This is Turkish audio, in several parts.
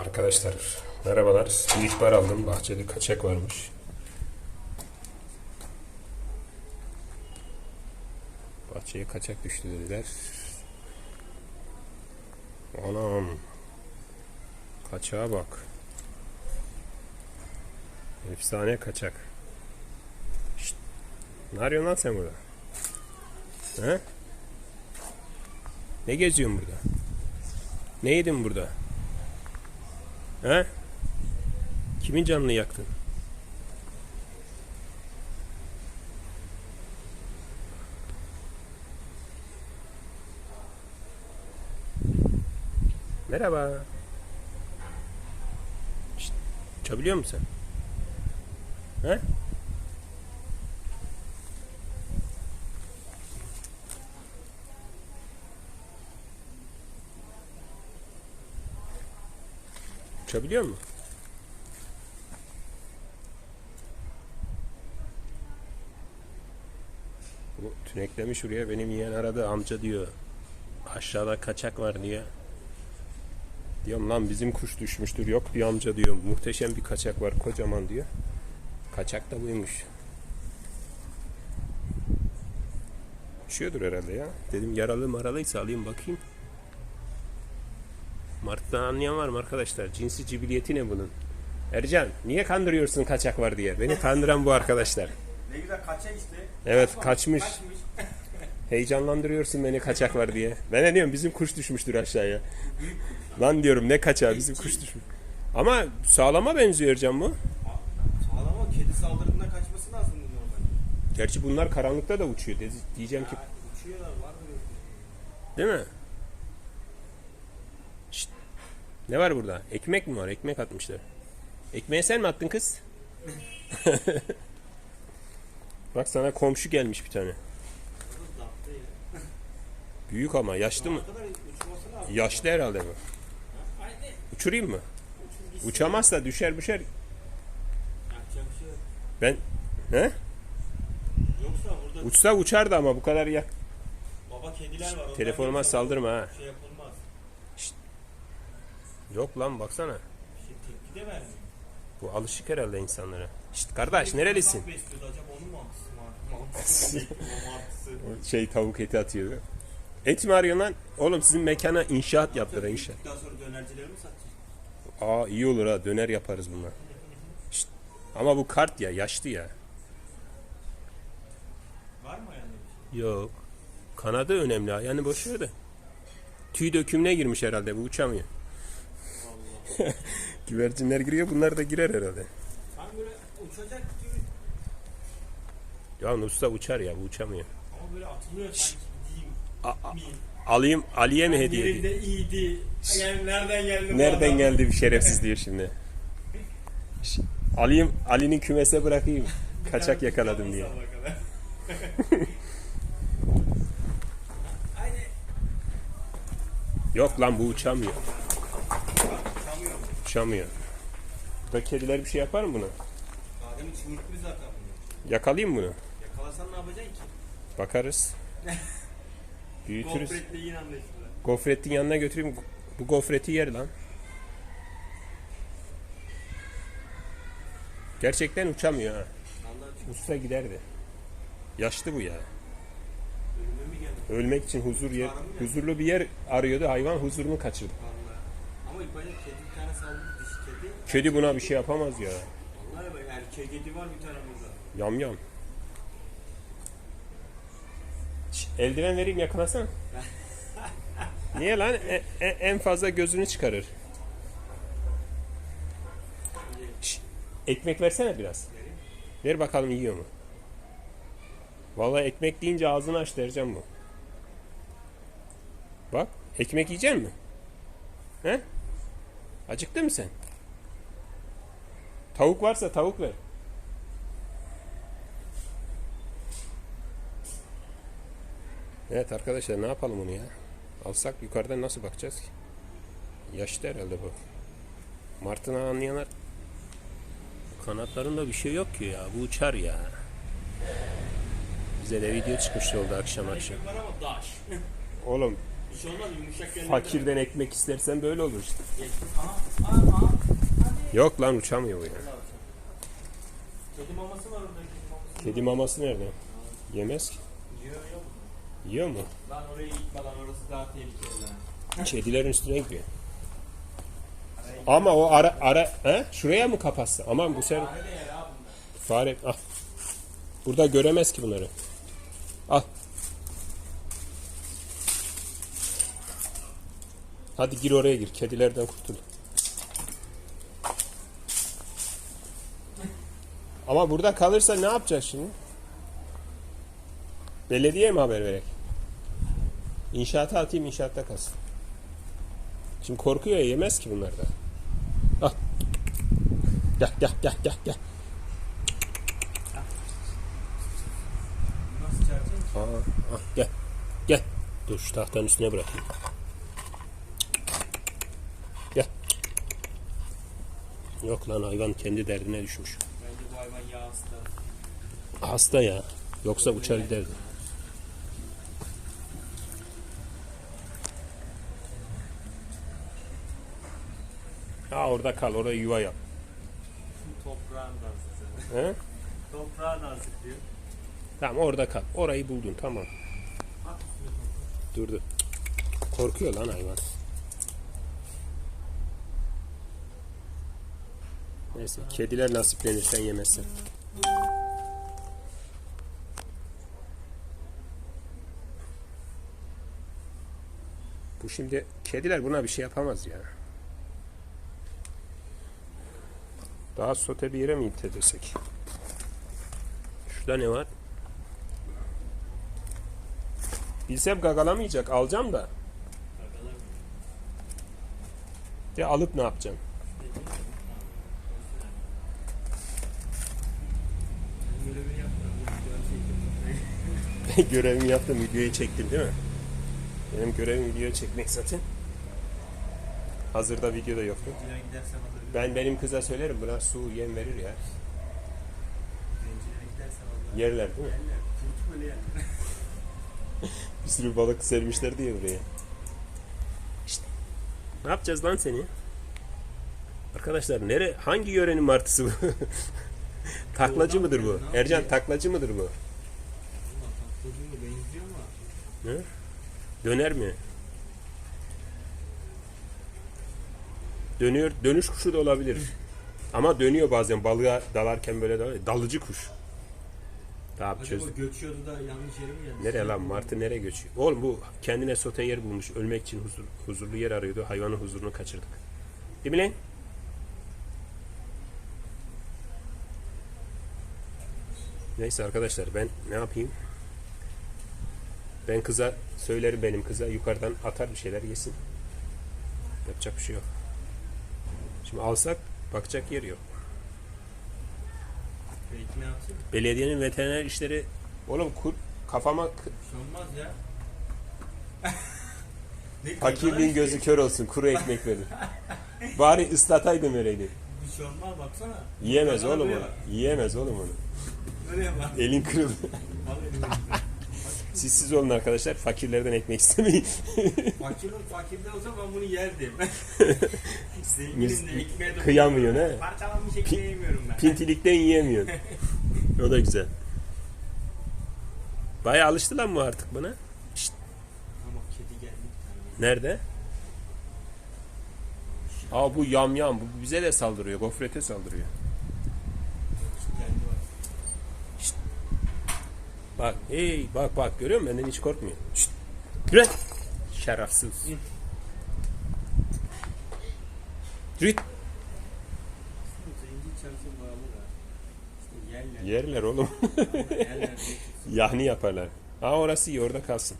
Arkadaşlar merhabalar. Bir aldım. Bahçede kaçak varmış. Bahçeye kaçak düştü dediler. Anam. Kaçağa bak. Efsane kaçak. Şşt. Ne arıyorsun lan sen burada? He? Ne geziyorsun burada? Ne yedin burada? He? Kimin canını yaktın? Merhaba. Şşt, uçabiliyor musun sen? He? Uçabiliyor mu? Bu tüneklemiş buraya benim yeğen aradı amca diyor. Aşağıda kaçak var diye. Diyorum lan bizim kuş düşmüştür. Yok diyor amca diyor. Muhteşem bir kaçak var kocaman diyor. Kaçak da buymuş. Uçuyordur herhalde ya. Dedim yaralı maralıysa alayım bakayım. Mart'tan anlayan var mı arkadaşlar? Cinsi cibiliyeti ne bunun? Ercan niye kandırıyorsun kaçak var diye? Beni kandıran bu arkadaşlar. Ne güzel kaçak işte. Evet kaçmış. Kaçmış. Heyecanlandırıyorsun beni kaçak var diye. Ben ne diyorum bizim kuş düşmüştür aşağıya. Lan diyorum ne kaçağı bizim kuş düşmüş. Ama sağlama benziyor Ercan bu. Sağlam ama kedi saldırısında kaçması lazım normalde. Gerçi bunlar karanlıkta da uçuyor. Diyeceğim ki Ya, uçuyorlar var mı? değil mi? Şşt. Ne var burada? Ekmek mi var? Ekmek atmışlar. Ekmeği sen mi attın kız? Bak sana komşu gelmiş bir tane. Büyük ama yaşlı mı? Yaşlı herhalde bu. Uçurayım mı? Uçamazsa düşer düşer. Ben he? Uçsa uçardı ama bu kadar yak. baba kediler var. Telefonuma saldırma ha. Şey. Yok lan baksana. Şey tepki de vermiyor. Bu alışık herhalde insanlara. Şşt kardeş nerelisin? Besliyordu acaba onun mantısı mı? Mantısı mı? Mantısı. Şey tavuk eti atıyordu. Et mi arıyorsun lan? Oğlum sizin mekana inşaat yaptılar inşaat. Daha sonra dönercileri mi satacak? Aa iyi olur ha döner yaparız bunlar. Şşt. Ama bu kart ya yaşlı ya. Var mı ayağında bir şey? Yok. Kanadı önemli. Yani boş ver de. Tüy dökümüne girmiş herhalde bu uçamıyor. Güvercinler giriyor bunlar da girer herhalde. Tam böyle uçacak gibi Ya usta uçar ya bu uçamıyor. ama böyle atılıyor sanki gideyim. A- a- miyim? alayım Ali'ye mi hediye edeyim? Yerinde iyiydi. Yani nereden geldi bu Nereden adam? geldi bir şerefsiz diyor şimdi. Ş- Alayım Ali'nin kümese bırakayım. Kaçak yakaladım diye. kadar. Yok lan bu uçamıyor. Uçamıyor. Burada kediler bir şey yapar mı buna? Adem'i çığırtmış zaten bunu. Yakalayayım bunu. Yakalasan ne yapacaksın ki? Bakarız. Büyütürüz. Gofretle yine anlaşılır. Gofretin yanına götüreyim. Bu gofreti yer lan. Gerçekten uçamıyor ha. Usta giderdi. Yaşlı bu ya. Ölmek için huzur yer, huzurlu bir yer arıyordu. Hayvan huzurunu kaçırdı. Başta kedi bir tane saldırdı dişi kedi. Kedi buna bir şey yapamaz ya. Vallahi bak erkek kedi var bir tane burada. Yam yam. Şş, eldiven vereyim yakalasana. Niye lan? E- e- en fazla gözünü çıkarır. Şş, ekmek versene biraz. Vereyim. Ver bakalım yiyor mu? Vallahi ekmek deyince ağzını aç dereceğim bu. Bak ekmek yiyecek mi? He? Acıktı mı sen? Tavuk varsa tavuk ver. Evet arkadaşlar ne yapalım onu ya? Alsak yukarıdan nasıl bakacağız ki? Yaşlı herhalde bu. Martını anlayanlar Kanatlarında bir şey yok ki ya. Bu uçar ya. Bize de video çıkmış oldu akşam akşam. Oğlum Bir şey olmaz yumuşak yerlerden. Fakirden ekmek istersen böyle olur işte. Aha, aha, aha. Hadi. Yok lan uçamıyor bu ya. Kedi maması var orada. Kedi maması. Nerede? Yemez ki. Yiyor yok. Yiyor mu? Lan oraya gitme lan orası daha tehlikeli lan. Kedilerin üstüne gidiyor. Ama o ara ara he? şuraya mı kapatsa? Aman bu bunlar. fare ah. Burada göremez ki bunları. Al. Hadi gir oraya gir. Kedilerden kurtul. Ama burada kalırsa ne yapacağız şimdi? Belediye mi haber verek? İnşaata atayım inşaatta kalsın. Şimdi korkuyor ya yemez ki bunlar da. Al. Gel gel gel gel gel. Aa, ah, gel. Gel. Dur şu tahtanın üstüne bırakayım. Yok lan hayvan kendi derdine düşmüş. Bence bu hayvan yağ hasta. Hasta ya. Yoksa uçar giderdi. Ha orada kal. Orada yuva yap. Toprağın dansı. He? Toprağın dansı diyor. Tamam orada kal. Orayı buldun tamam. Durdu. Korkuyor lan hayvan. Neyse kediler nasiplenir sen yemezsen. Bu şimdi kediler buna bir şey yapamaz ya. Daha sote bir yere mi itedirsak? Şurada ne var? Bilsem gagalamayacak. Alacağım da. De alıp ne yapacağım? Görevimi yaptım, videoyu çektim değil mi? Benim görevim video çekmek zaten. Hazırda video da yoktu. Ben benim kıza söylerim buna su yem verir ya. Yerler değil mi? Bir sürü balık sermişler diye buraya. İşte. Ne yapacağız lan seni? Arkadaşlar nere hangi yörenin martısı bu? taklacı mıdır bu? Ercan taklacı mıdır bu? Valla patlıcı mı benziyor ama. Ne? Döner mi? Dönüyor, dönüş kuşu da olabilir. Ama dönüyor bazen balığa dalarken böyle dalar. Dalıcı kuş. Çöz. Acaba göçüyordu da yanlış yere mi geldi? Nereye lan martı nereye göçüyor? Oğlum bu kendine sote yer bulmuş. Ölmek için huzur, huzurlu yer arıyordu. Hayvanın huzurunu kaçırdık. Değil mi lan? Neyse arkadaşlar ben ne yapayım? Ben kıza söylerim benim kıza yukarıdan atar bir şeyler yesin. Yapacak bir şey yok. Şimdi alsak bakacak yer yok. Belki ne yapsın? Belediyenin veteriner işleri oğlum kur, kafama şey olmaz ya. ne Fakirliğin gözü kör olsun. Kuru ekmek verin. Bari ıslataydım öyleydi. Bir şey olmaz baksana. Yiyemez oğlum onu. bak. Yiyemez oğlum onu. Bak. Elin kırıldı. Siz siz olun arkadaşlar. Fakirlerden ekmek istemeyin. Fakirim fakirde olsa ben bunu yerdim. Zenginim de ekmeğe de Kıyamıyorsun he. Parçalanmış ekmeği yemiyorum ben. Pintilikten yiyemiyorsun. O da güzel. Bayağı alıştı lan bu artık buna. Ama kedi geldi bir tane. Nerede? Aa bu yam yam. Bu bize de saldırıyor. Gofrete saldırıyor. Şu kendi var. Bak hey bak bak görüyor musun? Benden hiç korkmuyor. Şşt. Yürü. Şerefsiz. Yürü. Yerler. Oğlum. Yahni yaparlar. Ha orası iyi orada kalsın.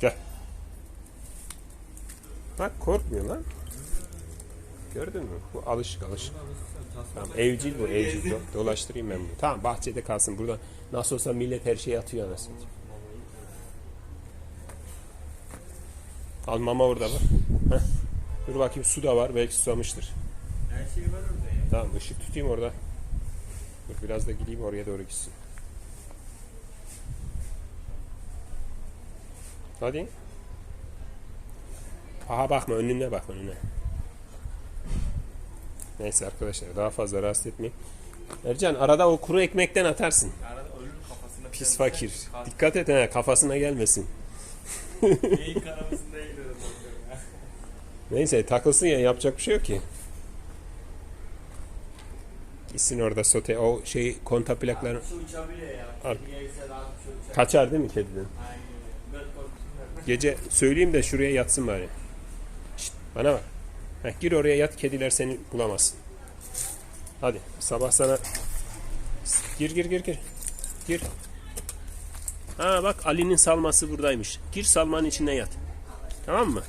Gel. Bak korkmuyor lan. Gördün mü? Bu alışık alışık. Tamam evcil bu evcil. Do- dolaştırayım ben bunu. Tamam bahçede kalsın. Burada nasıl olsa millet her şeyi atıyor anasını. Al mama orada bak. Heh. Dur bakayım su da var. Belki susamıştır. Her şey var orada ya. Tamam ışık tutayım orada. Dur biraz da gideyim oraya doğru gitsin. Hadi. Aha bakma önüne bakma önüne. Neyse arkadaşlar daha fazla rahatsız etmeyin. Ercan arada o kuru ekmekten atarsın. Arada ölür kafasına. Pis fakir. Dikkat et ha kafasına gelmesin. Neyin. Neyse takılsın ya yapacak bir şey yok ki. Gitsin orada sote o şey konta plakları Şu uçabiliyor ya. Al. Kedi yerse rahat bir şey uçar. kaçar değil mi kediden? Aynen öyle. Dört korkusunlar. Gece söyleyeyim de şuraya yatsın bari. Şşt, bana bak. Heh, gir oraya yat kediler seni bulamazsın. Hadi sabah sana gir gir gir gir. Gir. Ha bak Ali'nin salması buradaymış. Gir salmanın içine yat. Tamam mı?